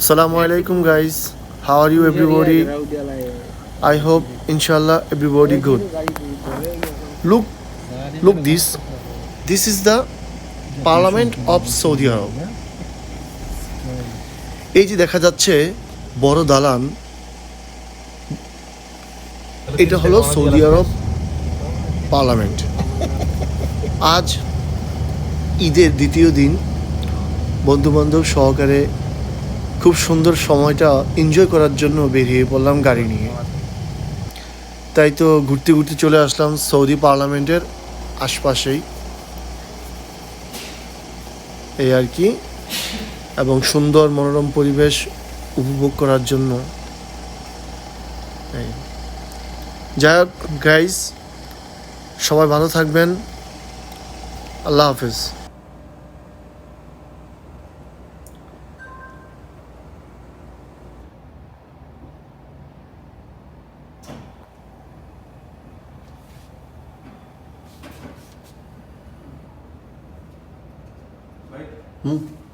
আসসালামু আলাইকুম guys how are you everybody I hope ইনশাল্লাহ everybody good look look this this is the parliament of Saudi Arab এই যে দেখা যাচ্ছে, বড় দালান। এটা হলো সৌদি আরব পার্লামেন্ট আজ ঈদের দ্বিতীয় দিন। বন্ধুবান্ধব সহকারে খুব সুন্দর সময়টা এনজয় করার জন্য বেরিয়ে পড়লাম গাড়ি নিয়ে। তাই তো ঘুরতে ঘুরতে চলে আসলাম সৌদি পার্লামেন্টের আশপাশেই। এই আর কি। এবং সুন্দর মনোরম পরিবেশ উপভোগ করার জন্য। যাই হোক গাইজ সবাই ভালো থাকবেন। আল্লাহ হাফেজ। hum?